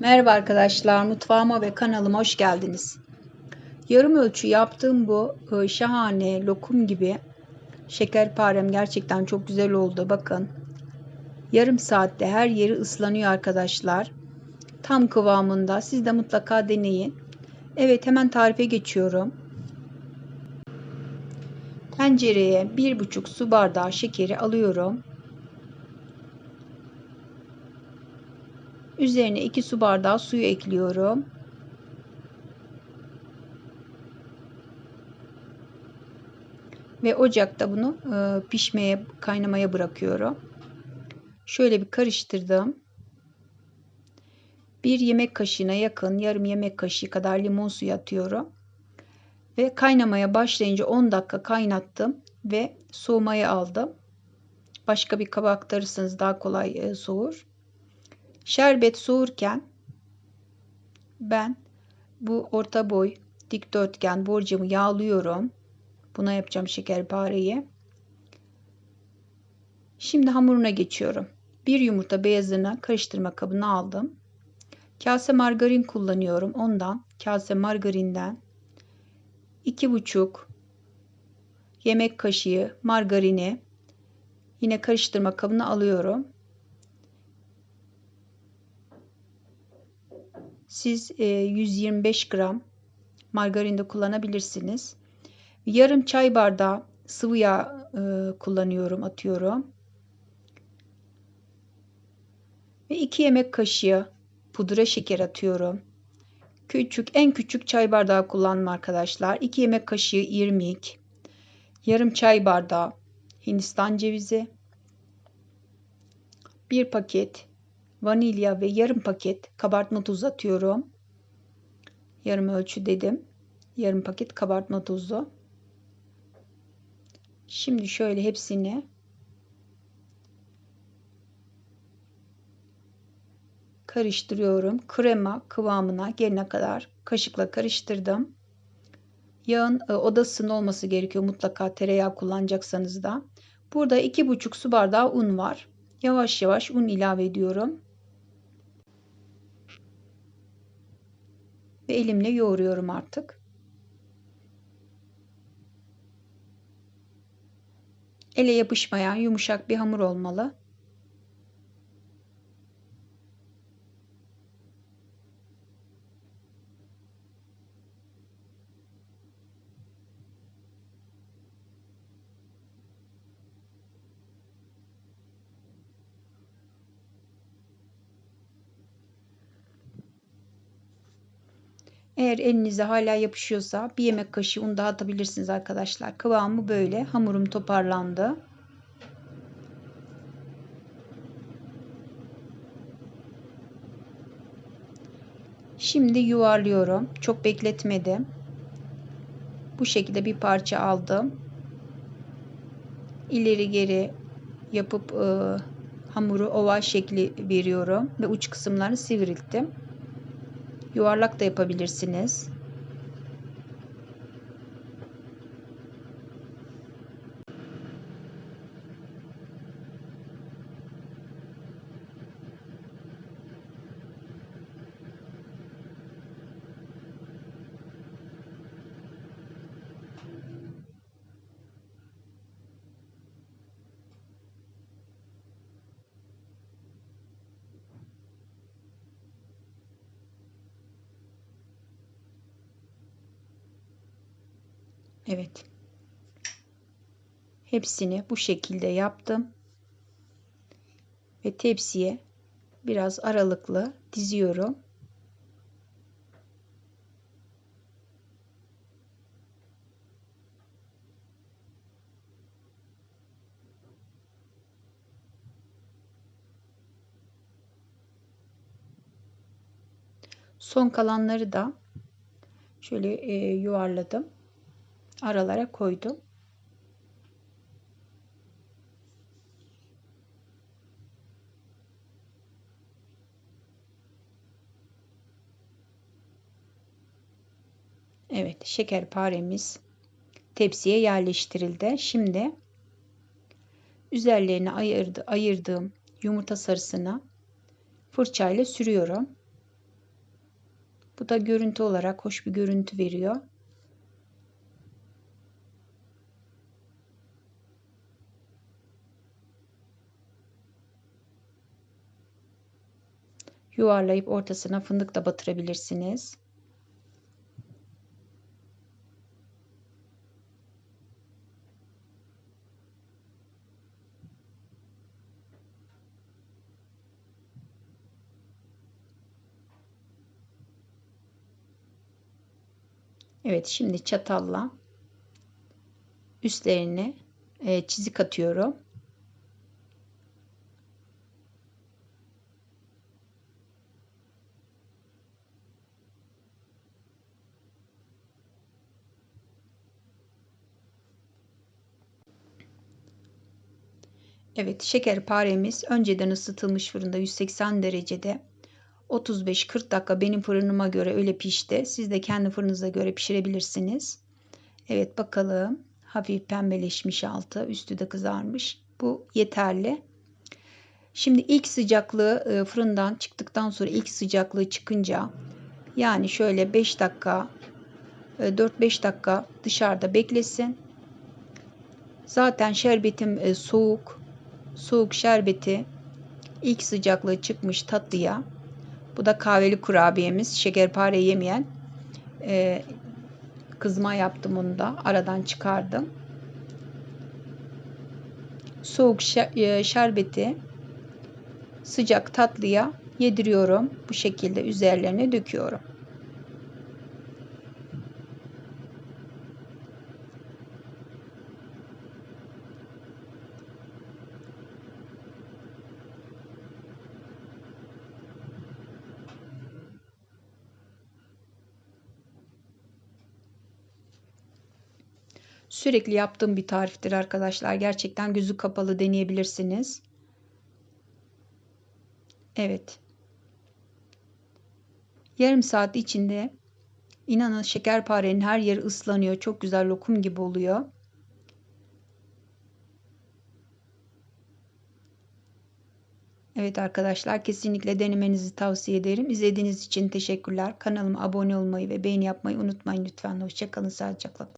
Merhaba arkadaşlar, mutfağıma ve kanalıma hoş geldiniz. Yarım ölçü yaptığım bu e, şahane lokum gibi şekerparem gerçekten çok güzel oldu. Bakın yarım saatte her yeri ıslanıyor arkadaşlar. Tam kıvamında. Siz de mutlaka deneyin. Evet hemen tarife geçiyorum. Tencereye 1,5 su bardağı şekeri alıyorum. Üzerine 2 su bardağı suyu ekliyorum. Ve ocakta bunu e, pişmeye, kaynamaya bırakıyorum. Şöyle bir karıştırdım. Bir yemek kaşığına yakın, yarım yemek kaşığı kadar limon suyu atıyorum. Ve kaynamaya başlayınca 10 dakika kaynattım ve soğumaya aldım. Başka bir kaba aktarırsanız daha kolay e, soğur. Şerbet soğurken ben bu orta boy dikdörtgen borcamı yağlıyorum. Buna yapacağım şekerpareyi. Şimdi hamuruna geçiyorum. Bir yumurta beyazını karıştırma kabına aldım. Kase margarin kullanıyorum. Ondan kase margarinden iki buçuk yemek kaşığı margarini yine karıştırma kabına alıyorum. Siz 125 e, gram margarin de kullanabilirsiniz. Yarım çay bardağı sıvı yağ e, kullanıyorum, atıyorum. Ve 2 yemek kaşığı pudra şeker atıyorum. Küçük, en küçük çay bardağı kullanma arkadaşlar. 2 yemek kaşığı irmik. Yarım çay bardağı hindistan cevizi. 1 paket vanilya ve yarım paket kabartma tozu atıyorum. Yarım ölçü dedim. Yarım paket kabartma tozu. Şimdi şöyle hepsini karıştırıyorum. Krema kıvamına gelene kadar kaşıkla karıştırdım. Yağın e, odasının olması gerekiyor mutlaka tereyağı kullanacaksanız da. Burada 2,5 su bardağı un var. Yavaş yavaş un ilave ediyorum. Ve elimle yoğuruyorum artık. Ele yapışmayan yumuşak bir hamur olmalı. Eğer elinize hala yapışıyorsa bir yemek kaşığı un daha atabilirsiniz arkadaşlar. Kıvamı böyle. Hamurum toparlandı. Şimdi yuvarlıyorum. Çok bekletmedim. Bu şekilde bir parça aldım. İleri geri yapıp e, hamuru oval şekli veriyorum ve uç kısımlarını sivrilttim. Yuvarlak da yapabilirsiniz. Evet. Hepsini bu şekilde yaptım. Ve tepsiye biraz aralıklı diziyorum. Son kalanları da şöyle e, yuvarladım aralara koydum. Evet, şekerparemiz tepsiye yerleştirildi. Şimdi üzerlerine ayırdı, ayırdığım yumurta sarısını fırçayla sürüyorum. Bu da görüntü olarak hoş bir görüntü veriyor. Yuvarlayıp ortasına fındık da batırabilirsiniz. Evet şimdi çatalla üstlerine e, çizik atıyorum. Evet şekerparemiz önceden ısıtılmış fırında 180 derecede 35-40 dakika benim fırınıma göre öyle pişti. Siz de kendi fırınıza göre pişirebilirsiniz. Evet bakalım. Hafif pembeleşmiş altı. Üstü de kızarmış. Bu yeterli. Şimdi ilk sıcaklığı e, fırından çıktıktan sonra ilk sıcaklığı çıkınca yani şöyle 5 dakika 4-5 e, dakika dışarıda beklesin. Zaten şerbetim e, soğuk. Soğuk şerbeti ilk sıcaklığı çıkmış tatlıya bu da kahveli kurabiyemiz. Şekerpare yemeyen. Ee, kızma yaptım onu da. Aradan çıkardım. Soğuk e, şerbeti sıcak tatlıya yediriyorum. Bu şekilde üzerlerine döküyorum. Sürekli yaptığım bir tariftir arkadaşlar. Gerçekten gözü kapalı deneyebilirsiniz. Evet. Yarım saat içinde inanın şekerparenin her yeri ıslanıyor. Çok güzel lokum gibi oluyor. Evet arkadaşlar kesinlikle denemenizi tavsiye ederim. İzlediğiniz için teşekkürler. Kanalıma abone olmayı ve beğeni yapmayı unutmayın lütfen. Hoşçakalın sağlıcakla.